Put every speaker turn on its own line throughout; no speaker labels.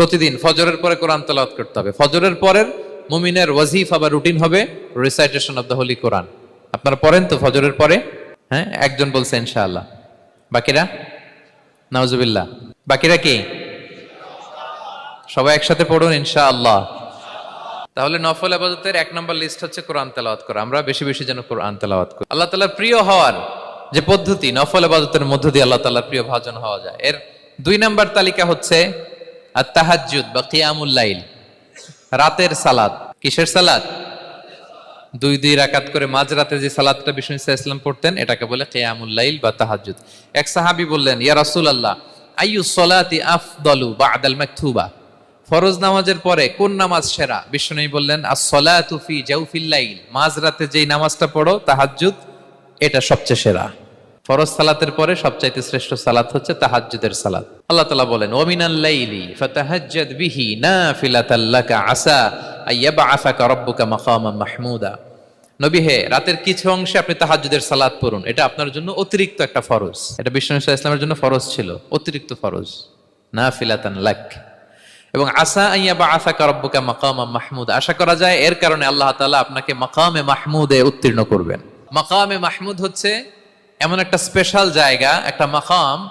প্রতিদিন, ফজরের পরে কোরআন তেলাওয়াত করতে হবে। ফজরের পরের মুমিনের ওয়াজিফা বা রুটিন হবে recitation of the holy Quran আপনারা পড়েন তো ফজরের পরে? হ্যাঁ একজন বলছে ইনশাআল্লাহ। বাকিরা? নাউজুবিল্লাহ। বাকিরা কি? সবাই একসাথে পড়ুন ইনশাআল্লাহ। তাহলে নফল আবাদতের এক নম্বর লিস্ট হচ্ছে কোরআন তেলাওয়াত করা। আমরা বেশি বেশি যেন কোরআন তেলাওয়াত করি। আল্লাহ তাআলার প্রিয় হওয়ার যে পদ্ধতি, নফল আবাদতের মধ্য দিয়ে আল্লাহ তাআলার প্রিয় ভাজন হওয়া যায়। এর দুই নাম্বার তালিকা হচ্ছে আর তাহাজ্জুদ বা কিয়ামুল লাইল। রাতের সালাদ। কিসের সালাদ? দুই দুই রাকাত করে মাঝরাতে যে সালাদটা বিষ্ণু ইসা ইসলাম পড়তেন, এটাকে বলে কিয়ামুল লাইল বা তাহাজ্জুদ। এক সাহাবী বললেন, ইয়া রাসূলুল্লাহ, আইয়ু সলাতি আফদলু বা'দাল মাকতুবা? ফরজ নামাজের পরে কোন নামাজ সেরা? বিষ্ণু বললেন as-salatu fi জাওফিল লাইল। মাঝরাতে যেই নামাজটা পড়ো, তাহাজ্জুদ, এটা সবচেয়ে সেরা। ফরজ সালাতের পরে সবচাইতে শ্রেষ্ঠ সালাত হচ্ছে তাহাজ্জুদের সালাত। আল্লাহ তাআলা বলেন ওমিনাল লাইলি ফাতাহাজ্জাদ বিহি নাফিলাতাল লাকা আসা আইয়াবআসাকা রাব্বুকা মাকামান মাহমুদা। নবী হে, রাতের কিছু অংশে আপনি তাহাজ্জুদের সালাত পড়ুন। এটা আপনার জন্য অতিরিক্ত একটা ফরজ। এটা বিষ্ণু ইসলামের জন্য ফরজ ছিল, অতিরিক্ত ফরজ। নাফিলাতান লাক। এবং আসা আইয়া বা আশা করব্বুকা মাকামা মাহমুদ। আশা করা যায় এর কারণে আল্লাহ তাআলা আপনাকে মাকামে মাহমুদে উত্তীর্ণ করবেন। মাকামে মাহমুদ হচ্ছে এমন একটা স্পেশাল জায়গা, একটা মাকাম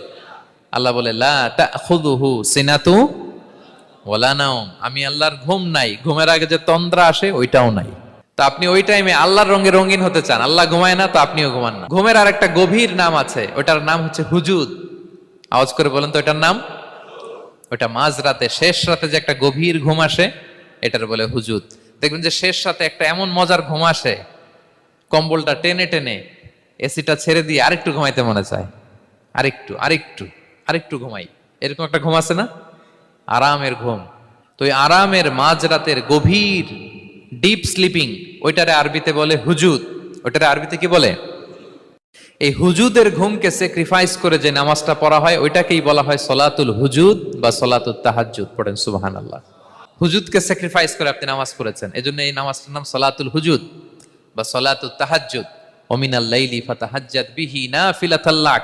আল্লাহ বলে, লা তাখুযুহু সিনাতু ওয়ালা নাওম। আমি আল্লাহর ঘুম নাই। ঘুমের আগে যে তন্দ্রা আসে, ওইটাও নাই। তো আপনি ওই টাইমে আল্লাহর রঙে রঙিন হতে চান। আল্লাহ ঘুমায় না, তো আপনিও ঘুমান না। ঘুমের আর একটা গভীর নাম আছে, ওটার নাম হচ্ছে হুজুদ। আওয়াজ করে বলেন তো, এটার নাম? ওটা মাঝ রাতে, শেষ রাতে যে একটা গভীর ঘুম আসে, এটার বলে হুজুদ। দেখবেন যে শেষ রাতে একটা এমন মজার ঘুম আসে, কম্বলটা টেনে টেনে এসিটা ছেড়ে দিয়ে আরেকটু ঘুমাইতে মনে চায়। আরেকটু আরেকটু। আরেকটু ঘুমাই। এরকম একটা ঘুম আছে না? আরামের ঘুম। তো ওই আরামের মাঝরাতের গভীর ডিপ স্লিপিং ওইটারে আরবিতে বলে হুজুদ। ওইটারে আরবিতে কি বলে? এই হুজুদের ঘুমকে স্যাক্রিফাইস করে যে নামাজটা পড়া হয়, ওইটাকেই বলা হয় সলাতুল হুজুদ বা সলাতুল তাহাজ্জুদ। পড়েন সুবাহান আল্লাহ হুজুদকে স্যাক্রিফাইস করে আপনি নামাজ পড়েছেন। এজন্য এই নামাজটার নাম সলাতুল হুজুদ বা সলাতুল তাহাজ্জুদ। ওমিনাল লাইলি ফাতাহাজ্জাদ বিহি নাফিলাতাল্লাক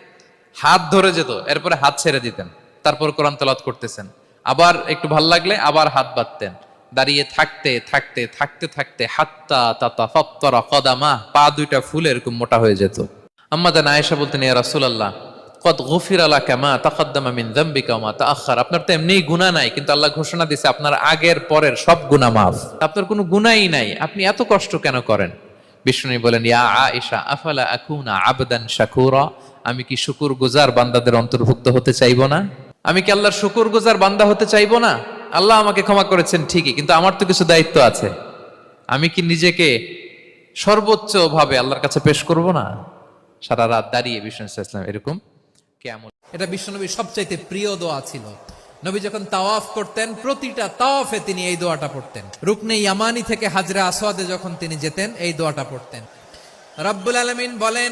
হাত ধরে যেত, এরপরে হাত ছেড়ে দিতেন, তারপর কোরআন তেলাওয়াত করতেছেন। আবার একটু ভালো লাগলে আবার হাত বাঁধতেন। দাঁড়িয়ে থাকতে থাকতে থাকতে থাকতে হাত্তা তাতা ফত্তরা কদামা, পা দুইটা ফুলে এরকম মোটা হয়ে যেত। আম্মাদান আয়েশা বলতেন, ইয়া রাসূলুল্লাহ কত গফির আলা কামা তাকাদ্দামা মিন যামবিকা ওয়া তাআখার। আপনার তো এমনিই গুনাহ নাই, কিন্তু আল্লাহ ঘোষণা দিয়েছে আপনার আগের পরের সব গুনাহ মাফ। আপনার কোনো গুনাহই নাই। আপনি এত কষ্ট কেন করেন? বিষ্ণু বলেন, ইয়া আয়েশা, আফালা আকুনা আবদান শাকুরা? আমি কি শুকুর গুজার বান্দাদের অন্তর্ভুক্ত হতে চাইব না? আমি কি আল্লাহর শুকুর গুজার বান্দা হতে চাইব না? আল্লাহ আমাকে ক্ষমা করেছেন ঠিকই, কিন্তু আমার তো কিছু দায়িত্ব আছে। আমি কি নিজেকে সর্বোচ্চ ভাবে আল্লাহর কাছে পেশ করব না? সারা রাত দাঁড়িয়ে বিষ্ণু এরকম কেমন?
এটা বিশ্বনবীর সবচাইতে প্রিয় দোয়া ছিল। নবী যখন তাওয়াফ করতেন, প্রতিটা তাওয়াফে তিনি এই দোয়াটা পড়তেন। রুকনে ইয়ামানি থেকে হাজরা আসওয়াদে যখন তিনি যেতেন, এই দোয়াটা পড়তেন। রব্বুল আলামিন বলেন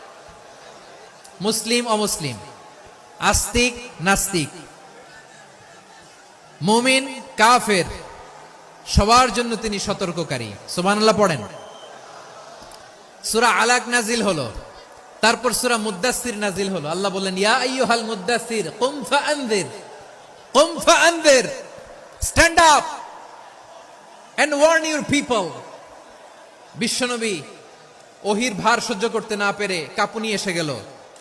মুসলিম, অমুসলিম। আস্তিক, নাস্তিক। মুমিন, কাফের, সবার জন্য তিনি সতর্ককারী। সুবহানাল্লাহ পড়েন। সূরা আলাক নাজিল হলো। তারপর সূরা মুদ্দাসির নাজিল হলো। আল্লাহ বললেন, ইয়া আইয়ুহাল মুদ্দাসির কুম ফাআনজির কুম stand up and warn your people. বিশ্বনবী ওহির ভার সহ্য করতে না পেরে কাপুনি এসে গেল।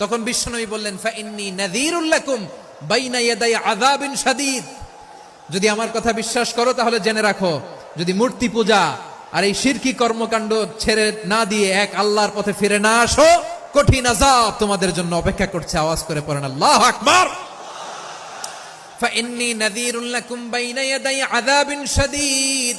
তখন বিশ্বনবী বললেন ফাইন্নি নাযীরুল লাকুম বাইনা ইয়াদাই আযাবিন শাদীদ যদি আমার কথা বিশ্বাস করো তাহলে জেনে রাখো যদি মূর্তি পূজা আর এই শিরকি কর্মকাণ্ড ছেড়ে না দিয়ে এক আল্লাহর পথে ফিরে না আসো কঠিন আযাব তোমাদের জন্য অপেক্ষা করছে আওয়াজ করে পড়েন আল্লাহু আকবার فإني نذير لكم بين يدي عذاب شديد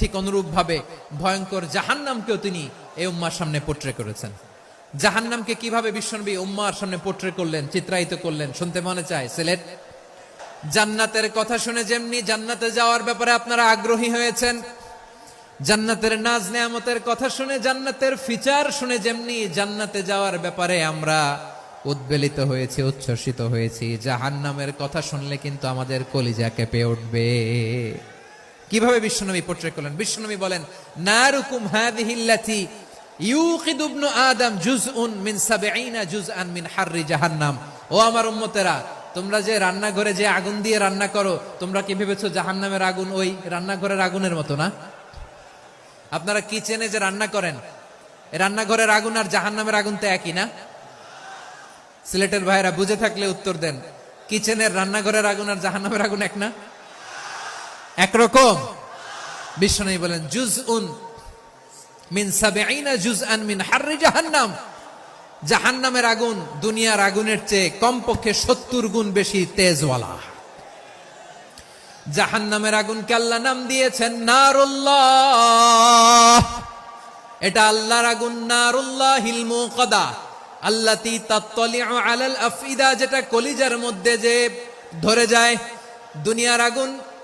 ঠিক অনুরূপভাবে ভয়ঙ্কর জাহান্নামকেও তিনি এই উম্মার সামনে পোট্রে করেছেন। জাহান্নামকে কীভাবে বিশ্বনবী উম্মার সামনে পোট্রে করলেন, চিত্রায়িত করলেন, শুনতে মনে চায়? সিলেট? জান্নাতের কথা শুনে যেমনি জান্নাতে যাওয়ার ব্যাপারে আপনারা আগ্রহী হয়েছেন, জান্নাতের নাজ নেয়ামতের কথা শুনে, জান্নাতের ফিচার শুনে যেমনি জান্নাতে যাওয়ার ব্যাপারে আমরা উদ্বেলিত হয়েছি, উচ্ছ্বসিত হয়েছি, জাহান্নামের কথা শুনলে কিন্তু আমাদের কলিজা কেঁপে উঠবে। কীভাবে বিশ্বনবী পোট্রে করলেন? বিশ্বনবী বলেন, নারুকুম হাদিহিল্লাতি ইউকিদু ইবনু আদম জুজউন মিন সাবঈনা জুজআন মিন হাররি জাহান্নাম। ও আমার উম্মতেরা, তোমরা যে রান্নাঘরে যে আগুন দিয়ে রান্না করো, তোমরা কি ভেবেছো জাহান্নামের আগুন ওই রান্নাঘরের আগুনের মতো না? আপনারা কিচেনে যে রান্না করেন? রান্নাঘরের আগুন আর জাহান্নামের আগুন তো একই না? সিলেটের ভাইরা বুঝে থাকলে উত্তর দেন কিচেনের রান্নাঘরের আগুন আর জাহান্নামের আগুন এক না? একরকম। বিষ্ণু বলেন জুজ উন আন মিন জাহান্নাম। জাহান্নামের আগুন দুনিয়ার আগুনের চেয়ে কমপক্ষে সত্তর গুণ বেশি তেজওয়ালা। জাহান্নামের নাম দিয়েছেন নারুল্লাহ। এটা আগুন নারুল্লাহ আল্লাতি আফিদা যেটা কলিজার মধ্যে যে ধরে যায়। দুনিয়ার আগুন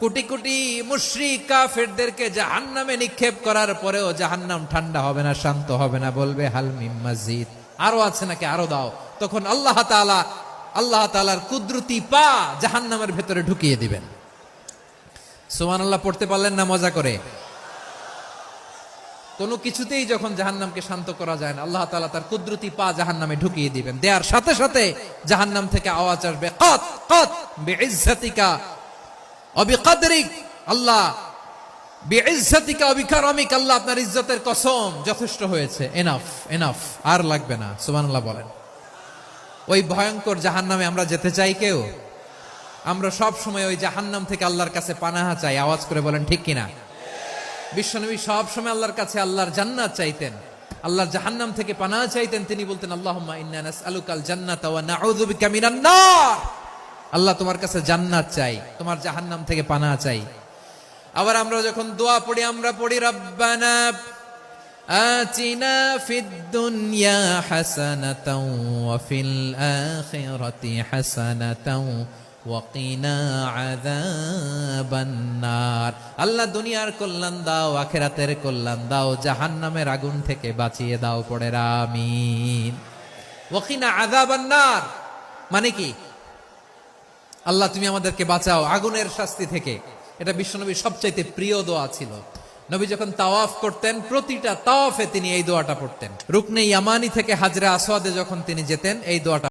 কোটি কোটি মুশরিক কাফেরদেরকে জাহান্নামে নিক্ষেপ করার পরেও জাহান্নাম ঠান্ডা হবে না, শান্ত হবে না, বলবে হালমিম মসজিদ আরও আছে নাকি? আরও দাও। তখন আল্লাহ তাআলা, আল্লাহ তাআলার কুদরতি পা জাহান্নামের ভেতরে ঢুকিয়ে দিবেন। সুবহানাল্লাহ, পড়তে পারলেন না মজা করে? কোনো কিছুতেই যখন জাহান্নামকে শান্ত করা যায় না, আল্লাহ তাআলা তার কুদরতি পা জাহান্নামে ঢুকিয়ে দিবেন। দেওয়ার সাথে সাথে জাহান্নাম থেকে আওয়াজ আসবে, কত কত, বিইজ্জাতিকা আল্লাহ আল্লাহ আপনার ইজ্জতের কসম যথেষ্ট হয়েছে। এনাফ এনাফ আর লাগবে না বলেন। ওই ভয়ঙ্কর আমরা যেতে চাই কেউ? আমরা সব সময় ওই জাহান্নাম থেকে আল্লাহর কাছে পানাহা চাই, আওয়াজ করে বলেন, ঠিক কিনা? বিশ্বনবী সব সময় আল্লাহর কাছে আল্লাহর জান্নাত চাইতেন। আল্লাহর জাহান্নাম থেকে পানাহ চাইতেন, তিনি বলতেন, আল্লাহুম্মা ইন্না নাসআলুকাল আল্লাহ তোমার কাছে জান্নাত চাই, তোমার জাহান্নাম থেকে পানা চাই। আবার আমরা যখন দোয়া পড়ি, আমরা পড়ি, রব্বানা আচিনা ফিদ দুনিয়া হাসানাতাও ওয়া ফিল আখিরাতি হাসানাতাও আল্লাহ দুনিয়ার কল্যাণ দাও, আখেরাতের কল্যাণ দাও জাহান নামের আগুন থেকে বাঁচিয়ে দাও পড়ে রামিন ওকিনা আজাবান্নার মানে কি? আল্লাহ, তুমি আমাদেরকে বাঁচাও। আগুনের শাস্তি থেকে। এটা বিশ্বনবীর সবচাইতে প্রিয় দোয়া ছিল। নবী যখন তাওয়াফ করতেন, প্রতিটা তাওয়াফে তিনি এই দোয়াটা পড়তেন। রুকনে ইয়ামানি থেকে হাজরা আসোয়াদে যখন তিনি যেতেন, এই দোয়াটা